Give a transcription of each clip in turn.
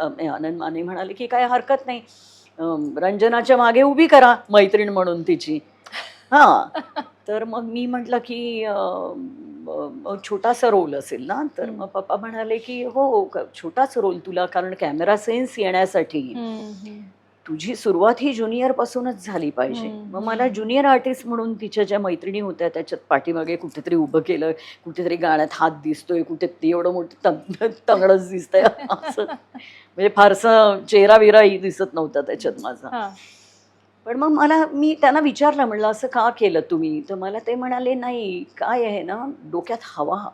आनंद माने म्हणाले की काय हरकत नाही. रंजनाच्या मागे उभी करा मैत्रीण म्हणून तिची. हां. तर मग मी म्हटलं की छोटासा रोल असेल ना? तर मग पप्पा म्हणाले की हो छोटाच रोल तुला कारण कॅमेरा सेन्स येण्यासाठी. तुझी सुरुवात ही ज्युनियर पासूनच झाली पाहिजे. मग मला ज्युनियर आर्टिस्ट म्हणून तिच्या ज्या मैत्रिणी होत्या त्याच्यात पाठीमागे कुठेतरी उभं केलं कुठेतरी गाण्यात हात दिसतोय कुठे ते एवढं मोठं तंग तंगडच दिसतंय. असं. म्हणजे फारसं चेहरा विराही दिसत नव्हता त्याच्यात माझा. पण मग मला मी त्यांना विचारलं म्हणलं असं का केलं तुम्ही? तर मला ते म्हणाले नाही काय आहे ना डोक्यात हवा.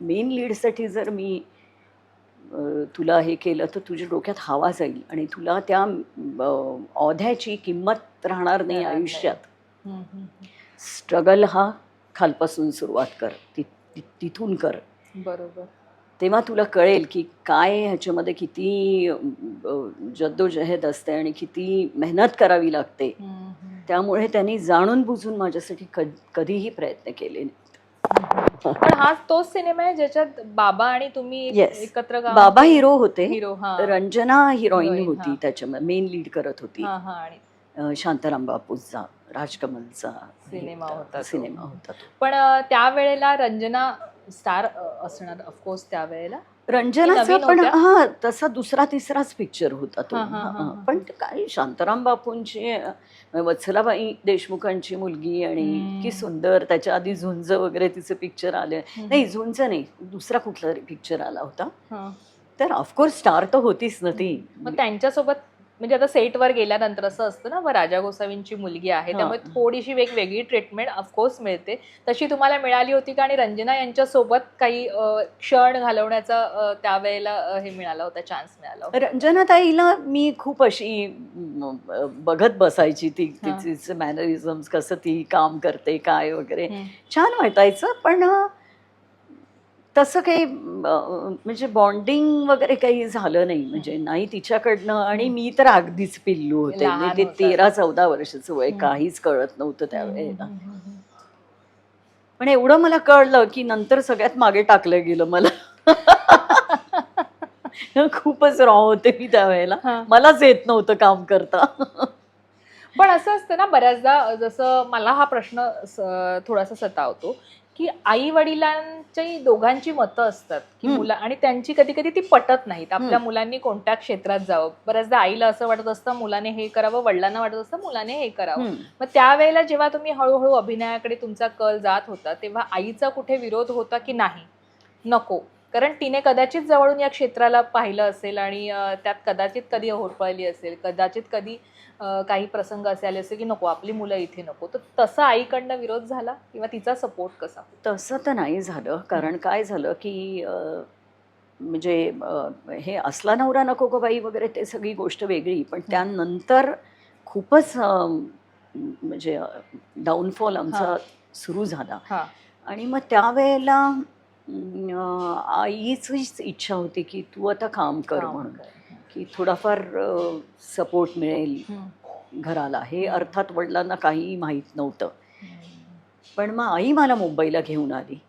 मेन लीडसाठी जर मी तुला हे केलं तर तुझ्या डोक्यात हवा जाईल आणि तुला त्या औध्याची किंमत राहणार नाही. आयुष्यात. स्ट्रगल हा खालपासून सुरुवात कर ति- तिथून कर. बरोबर. तेव्हा तुला कळेल की काय ह्याच्यामध्ये किती जद्दोजहद असते आणि किती मेहनत करावी लागते. त्यामुळे त्यांनी जाणून बुजून माझ्यासाठी कध कधीही प्रयत्न केले नाही. पण हा तोच सिनेमा आहे ज्याच्यात बाबा आणि तुम्ही Yes. एकत्र काम बाबा हिरो होते हिरो हा रंजना हिरोईन होती हा. त्याच्यामध्ये मेन लीड करत होती हा हा आणि अ, शांताराम बापूचा राजकमलचा हे सिनेमा होता तो. सिनेमा होता तो. पण अं, त्यावेळेला रंजना स्टार असणार ऑफकोर्स त्यावेळेला रंजनाचा पण? हा तसा दुसरा तिसराच पिक्चर होता तो. पण काय शांताराम बापूंची वत्सलाबाई देशमुखांची मुलगी आणि. इतकी सुंदर त्याच्या आधी झुंज वगैरे तिचे पिक्चर आले नाही झुंज नाही दुसरा कुठला पिक्चर आला होता. तर ऑफकोर्स स्टार तर होतीच ना ती मग त्यांच्यासोबत म्हणजे आता सेटवर गेल्यानंतर असं असतं ना व राजा गोसावींची मुलगी आहे. त्यामुळे थोडीशी वेगवेगळी ट्रीटमेंट ऑफकोर्स मिळते तशी तुम्हाला मिळाली होती का आणि रंजना यांच्यासोबत काही क्षण घालवण्याचा त्यावेळेला हे मिळाला होता चान्स मिळाला होता रंजनाताईला मी खूप अशी बघत बसायची ती. तिचे मॅनरिझम्स कसं ती काम करते काय वगैरे. छान वाटायचं पण तसं काही म्हणजे बॉन्डिंग वगैरे काही झालं नाही म्हणजे नाही तिच्याकडनं आणि मी तर अगदीच पिल्लू होते म्हणजे ते. तेरा चौदा वर्षाचं वय. काहीच कळत नव्हतं त्यावेळेला. पण एवढं मला कळलं की नंतर सगळ्यात मागे टाकलं गेलं मला खूपच रॉ होते मी त्यावेळेला. मलाच येत नव्हतं काम करता पण असं असतं ना बऱ्याचदा जसं मला हा प्रश्न थोडासा सतावतो की आई वडिलांची दोघांची मतं असतात की. मुला आणि त्यांची कधी कधी ती पटत नाहीत आपल्या. मुलांनी कोणत्या क्षेत्रात जावं बऱ्याचदा आईला असं वाटत असतं मुलाने हे करावं वडिलांना वाटत असतं मुलाने हे करावं. मग त्यावेळेला जेव्हा तुम्ही हळूहळू अभिनयाकडे तुमचा कल जात होता तेव्हा आईचा कुठे विरोध होता की नाही नको कारण तिने कदाचित जवळून या क्षेत्राला पाहिलं असेल आणि त्यात कदाचित कधी होरपळली असेल कदाचित कधी काही प्रसंग असे आले असेल की नको आपली मुलं इथे नको. तर तसा आईकडनं विरोध झाला किंवा तिचा सपोर्ट कसा? तसं तर नाही झालं. कारण काय झालं की म्हणजे हे असला नवरा नको गो बाई वगैरे ते सगळी गोष्ट वेगळी. पण त्यानंतर खूपच म्हणजे डाऊनफॉल आमचा. सुरू झाला. हा. आणि मग त्यावेळेला अं, आईचीच इच्छा होती की तू आता काम कर म्हणून. की थोडाफार सपोर्ट मिळेल. घराला. हे अर्थात वडिलांना काहीही माहीत नव्हतं. पण मग आई मला मुंबईला घेऊन आली.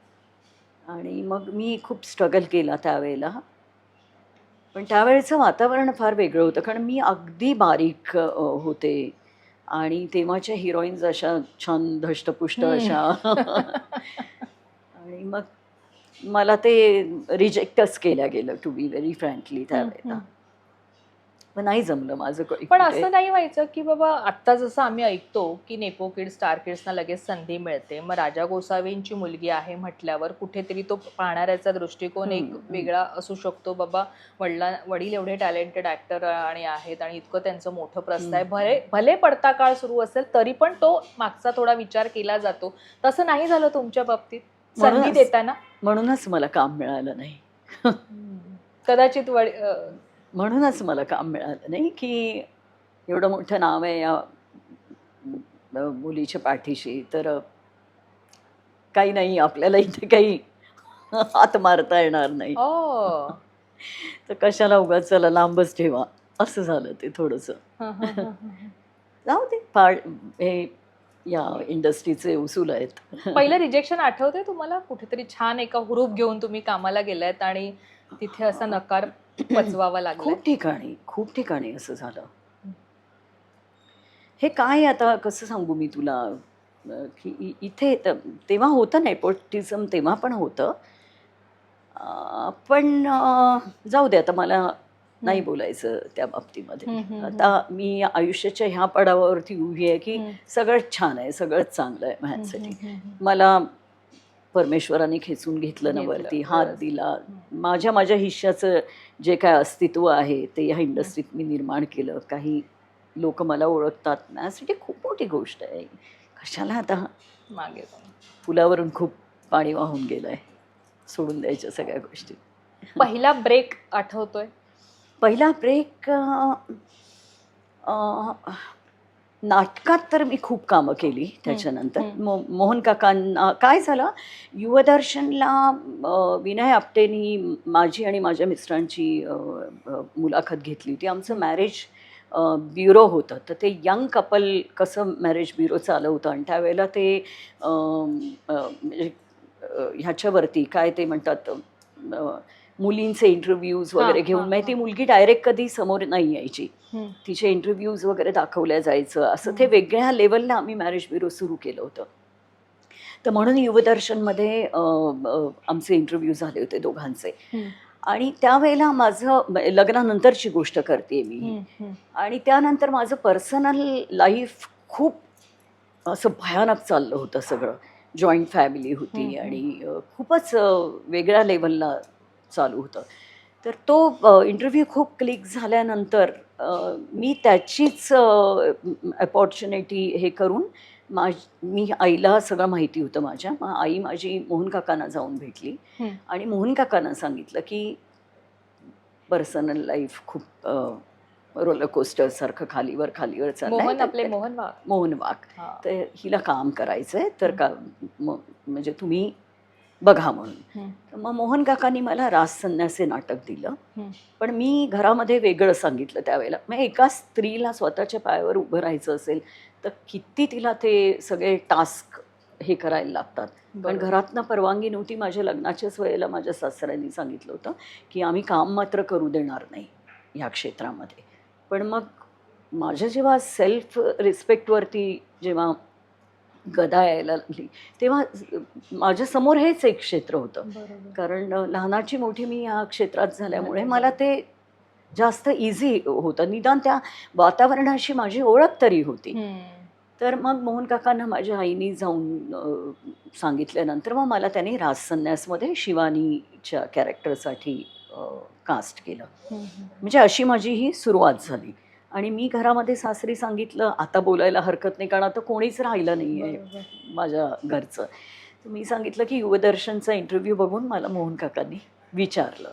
आणि मग मी खूप स्ट्रगल केला त्यावेळेला. पण त्यावेळेचं वातावरण फार वेगळं होतं. कारण मी अगदी बारीक होते. आणि तेव्हाच्या हिरोईन्स अशा छान धष्टपुष्ट. अशा मला ते रिजेक्टच केल्या गेलं टू बी व्हेरी फ्रँकली त्यावेळेला मग नाही जमलं माझं पण. असं नाही व्हायचं की बाबा आत्ता जसं आम्ही ऐकतो की नेपो किड स्टार किड्सना लगेच संधी मिळते. मग राजा गोसावींची मुलगी आहे म्हटल्यावर कुठेतरी तो पाहणाऱ्याचा दृष्टिकोन एक. वेगळा असू शकतो. बाबा वडिला वडील एवढे टॅलेंटेड ऍक्टर आणि आहेत आणि इतकं त्यांचं मोठं प्रस्थ आहे. भले भले पडता काळ सुरू असेल तरी पण तो मागचा थोडा विचार केला जातो. तसं नाही झालं तुमच्या बाबतीत? संधी देताना? म्हणूनच मला काम मिळालं नाही. कदाचित म्हणूनच मला काम मिळालं नाही की एवढं मोठं नाव आहे या मुलीच्या पाठीशी. तर काही नाही आपल्याला इथे काही हात मारता येणार नाही. तर कशाला उगाच चला लांबच ठेवा. असं झालं ते थोडंसं. जाऊ दे. फार हे या इंडस्ट्रीचे उसूल आहेत. पहिलं रिजेक्शन आठवतंय तुम्हाला? कुठेतरी छान एका हुरूप घेऊन तुम्ही कामाला गेलायत आणि तिथे असा नकार पचवावा लागला खूप ठिकाणी खूप ठिकाणी असं झालं. हे काय आता? कसं सांगू मी तुला? की इथे तेव्हा होतं नेपोटिझम तेव्हा पण होतं. पण जाऊ दे आता मला नाही बोलायचं त्या बाबतीमध्ये. आता मी आयुष्याच्या ह्या पडावावरती उभी आहे की सगळंच छान आहे सगळंच चांगलं आहे माझ्यासाठी. मला परमेश्वराने खेचून घेतलं ना वरती हात. दिला. माझ्या माझ्या हिश्श्याचं जे काय अस्तित्व आहे ते ह्या इंडस्ट्रीत मी निर्माण केलं. काही लोक मला ओळखतात. माझ्यासाठी खूप मोठी गोष्ट आहे. कशाला आता मागे जाऊन. फुलावरून खूप पाणी वाहून गेलं आहे सोडून द्यायच्या सगळ्या गोष्टी. पहिला ब्रेक आठवतोय? पहिला ब्रेक नाटकात तर मी खूप कामं केली त्याच्यानंतर. मो मोहन काकांना काय झालं? युवदर्शनला विनय आपटेनी माझी आणि माझ्या मिस्टरांची मुलाखत घेतली होती. आमचं मॅरेज ब्युरो होतं. तर ते यंग कपल कसं मॅरेज ब्युरो चालवतं आणि त्यावेळेला ते म्हणजे ह्याच्यावरती काय ते म्हणतात मुलींचे इंटरव्ह्यूज वगैरे घेऊन म्हणजे ती. मुलगी डायरेक्ट कधी समोर नाही यायची. तिचे इंटरव्ह्यूज वगैरे दाखवल्या जायचं असं ते. वेगळ्या लेवलला आम्ही मॅरेज ब्युरो सुरू केलं होतं तर म्हणून युवदर्शनमध्ये आमचे इंटरव्ह्यू झाले होते दोघांचे. आणि त्यावेळेला माझं लग्नानंतरची गोष्ट करते मी. आणि त्यानंतर माझं पर्सनल लाईफ खूप असं भयानक चाललं होतं सगळं जॉईंट फॅमिली होती. आणि खूपच वेगळ्या लेवलला चालू होतं. तर तो इंटरव्ह्यू खूप क्लिक झाल्यानंतर मी त्याचीच अपॉर्च्युनिटी हे करून माझ मी आईला सगळं माहिती होतं माझ्या. मग आई माझी मोहन काकांना जाऊन भेटली. आणि मोहन काकांना सांगितलं की पर्सनल लाईफ खूप रोलर कोस्टर सारखं खालीवर खालीवर तर- आपले मोहन वाघ. मोहन वाघ. तर हिला काम करायचं आहे तर का म- म्हणजे तुम्ही बघा म्हणून. मग मोहन काकांनी मला रास संन्यास नाटक दिलं. पण मी घरामध्ये वेगळं सांगितलं त्यावेळेला. मग एका स्त्रीला स्वतःच्या पायावर उभं राहायचं असेल तर किती तिला ते सगळे टास्क हे करायला लागतात. बरोबर. घरातनं परवानगी नव्हती माझ्या लग्नाच्याच वेळेला माझ्या सासऱ्यांनी सांगितलं होतं की आम्ही काम मात्र करू देणार नाही ह्या क्षेत्रामध्ये. पण मग माझ्या जेव्हा सेल्फ रिस्पेक्टवरती जेव्हा गदा यायला लागली. तेव्हा माझ्यासमोर हेच एक क्षेत्र होतं. कारण लहानाची मोठी मी या क्षेत्रात झाल्यामुळे मला ते जास्त इझी होतं. निदान त्या वातावरणाशी माझी ओळख तरी होती. तर मग मोहन काकांना माझ्या आईनी जाऊन सांगितल्यानंतर मग मला त्यांनी राज संन्यासमध्ये शिवानीच्या कॅरेक्टरसाठी कास्ट केलं. म्हणजे अशी माझी ही सुरुवात झाली. आणि मी घरामध्ये सासरी सांगितलं आता बोलायला हरकत नाही कारण आता कोणीच राहिलं नाही आहे. माझ्या घरचं तर मी सांगितलं की युवदर्शनचा इंटरव्ह्यू बघून मला मोहन काकांनी विचारलं